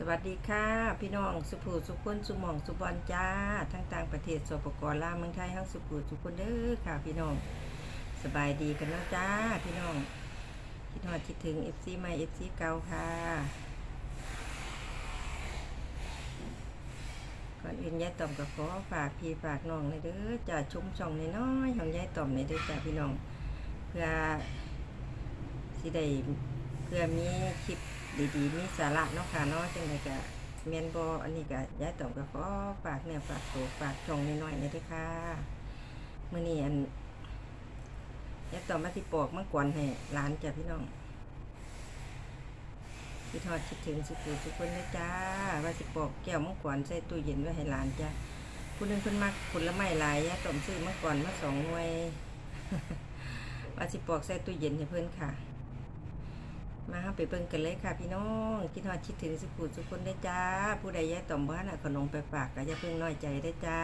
สวัสดีค่ะ พี่น้องสุภูสุขุนสุหมองสุบอลจ้า ทั้งต่างประเทศสปปลาวเมืองไทยทั้งสุภูสุขุนเด้อค่ะ พี่น้องสบายดีกันเนาะจ้า พี่น้องคิดฮอดคิดถึง FC ใหม่ FC เก่าค่ะก่อนอื่นยายต่อมก็ขอฝากพี่ฝากน้องเลยเด้อจ้าชุ่มช่องน้อยของยายต่อมเลยเด้อจ้าพี่น้อง เพื่อสิได้เพื่อมีคลิป ดีๆมีสาระเนาะค่ะเนาะจังไดก็แม่นบ่อันนี้ก็ยายต่อมก็ขอฝากเนี่ยฝากตัวฝากชงน้อยๆเลยเด้อค่ะมื้อนี้อันยายต่อมมาสิปอกมังกรให้หลานจ้ะพี่น้องคิดทอดคิดถึงสุขุสุขคนนะจ้าว่าสิปอกแก้วมังกรใส่ตู้เย็นไว้ให้หลานจ้ะผู้นึงเพิ่นมักผลไม้หลายยายต่อมซื้อมังกรมาสองหน่วยว่าสิปอกใส่ตู้เย็นให้เพื่อนค่ะ มาไปเบิ่งกันเลยค่ะพี่น้องคิดฮอดคิดถึงสุขุสุขคนได้จ้า ผู้ใดยายต่อมบ้านอะขนมไปฝากก็อย่าเพิ่งน้อยใจได้จ้า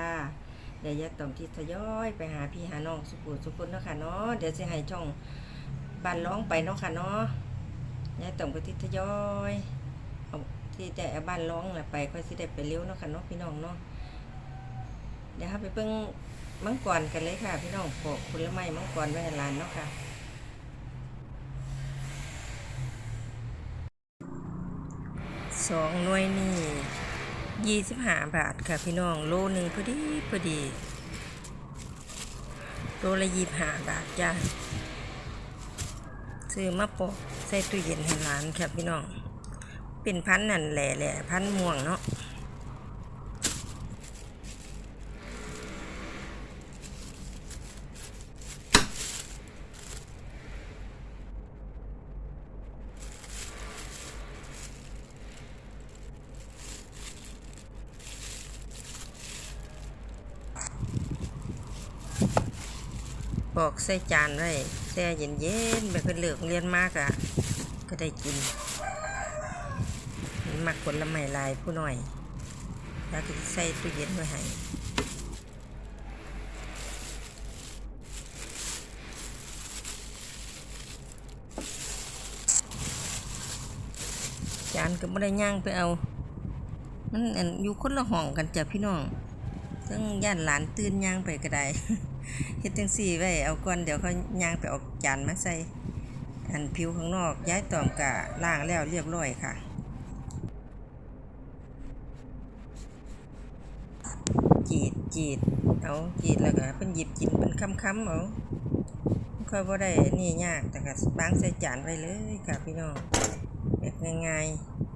เดี๋ยวยายต่อมที่ทยอยไปหาพี่หาน้องสุขุสุขคนเนาะค่ะเนาะเดี๋ยวสิให้ช่องบ้านร้องไปเนาะค่ะเนาะยายต่อมก็ทิทยอยเอาที่จะเอาบ้านร้องน่ะไปค่อยสิได้ไปเร็วเนาะค่ะเนาะพี่น้องเนาะเดี๋ยวเราไปเบิ่งมังกรกันเลยค่ะ พี่น้องปอกผลไม้มังกรไว้ให้หลานเนาะค่ะ สองหน่วยนี่ยี่สิบห้าบาทค่ะพี่น้องโลหนึ่งพอดีพอดีโลละยี่ห้าบาทจ้าซื้อมาปอกใส่ตู้เย็นให้หลานค่ะพี่น้อง เป็นพันนั่นแหละแหละพันม่วงเนาะ ปอกใส่จานไว้แช่เย็นๆไปเพิ่นเลิกเรียนมากอะ่ะ ก็ได้กินมักผลไม้หลายผู้หน้อยแล้วก็ใส่ตู้เย็นไว้ให้จานก็ไม่ได้ย่างไปเอา มันอยู่คนละห้องกันจ้ะพี่น้องซึ่งย่านหลานตื่นย่างไปก็ได้ เฮ็ดจังสี่ไว้เอาก่อนเดี๋ยวเขาย่างไปเออกจานมาใส่ อันผิวข้างนอกย้ายตอมกะล่างแล้วเรียบร้อยค่ะจีดจีดเอาจีดแล้วก็เป็นหยิบกินเป็นคำคำๆเอาค่อยบ่ได้นี่ยากแต่ก็บางใส่จานไว้เลยค่ะพี่น้องแบบง่ายๆ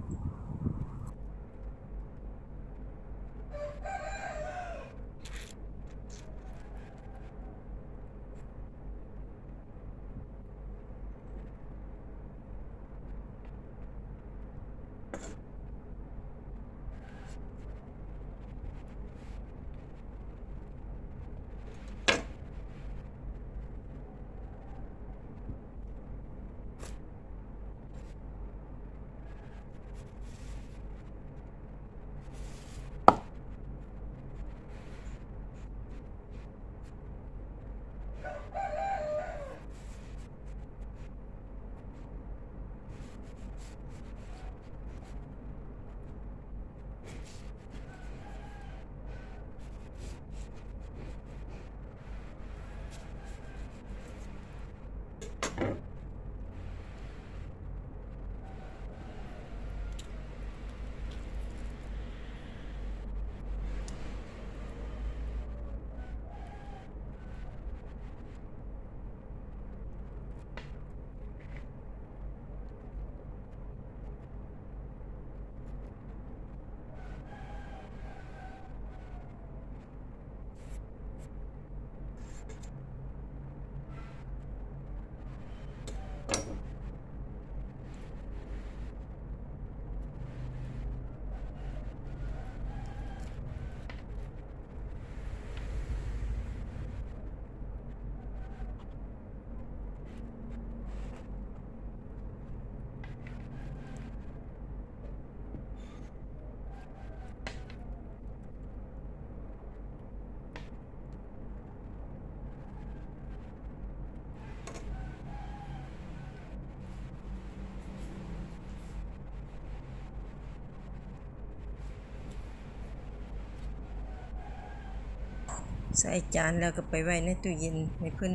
ใส่จานแล้วก็ไปไว้ในตู้เย็นให้เพิ่น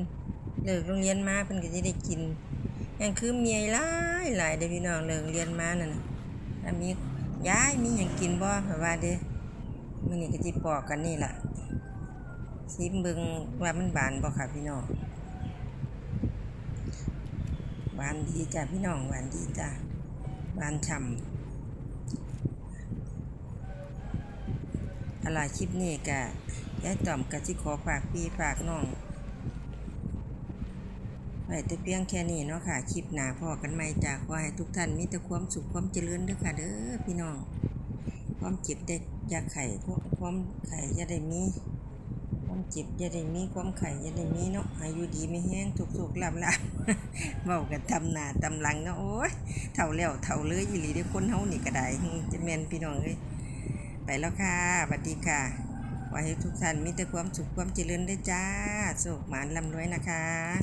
เลิกโรงเรียนมาเพิ่นก็จะได้กินอยังคือเมียหลายหลายเด้พี่น้องเลิกเรียนมานั่นน่ะมียายมีหยังกินบ่เพราะว่าเด้มื้อนี้ก็สิปอกกันนี่ล่ะซิมเบิ่งว่ามันบานบ่ค่ะพี่น้องหวานดีจ้ะพี่น้องหวานดีจ้ะหวานฉ่ำอะไรคลิปนี้ก ยายต่อมกะสิขอฝากพี่ฝากน้องไว้แต่เพียงแค่นี้เนาะค่ะ คลิปหนาพอกันใหม่จากขอให้ทุกท่านมีแต่ความสุขความเจริญด้อค่ะเด้อพี่น้อง ความเจ็บได้อยาไข่ความไข่จะได้มี ความเจ็บจะได้มีความไข่จะได้มีเนาะอายุดีไม่แห้งทุกๆลาบลาบเว้ากันทำหนาตำหลังเนาะโอ้ยเท่าแล้วเท่าเลยอีหลีเด้อคนเฮานี่ก็ได้จะแมนพี่น้องเอ้ยไปแล้วค่ะสวัสดีค่ะ ขอให้ทุกท่านมีแต่ความสุขความเจริญด้วยจ้าสุขหมานลำรวยนะคะ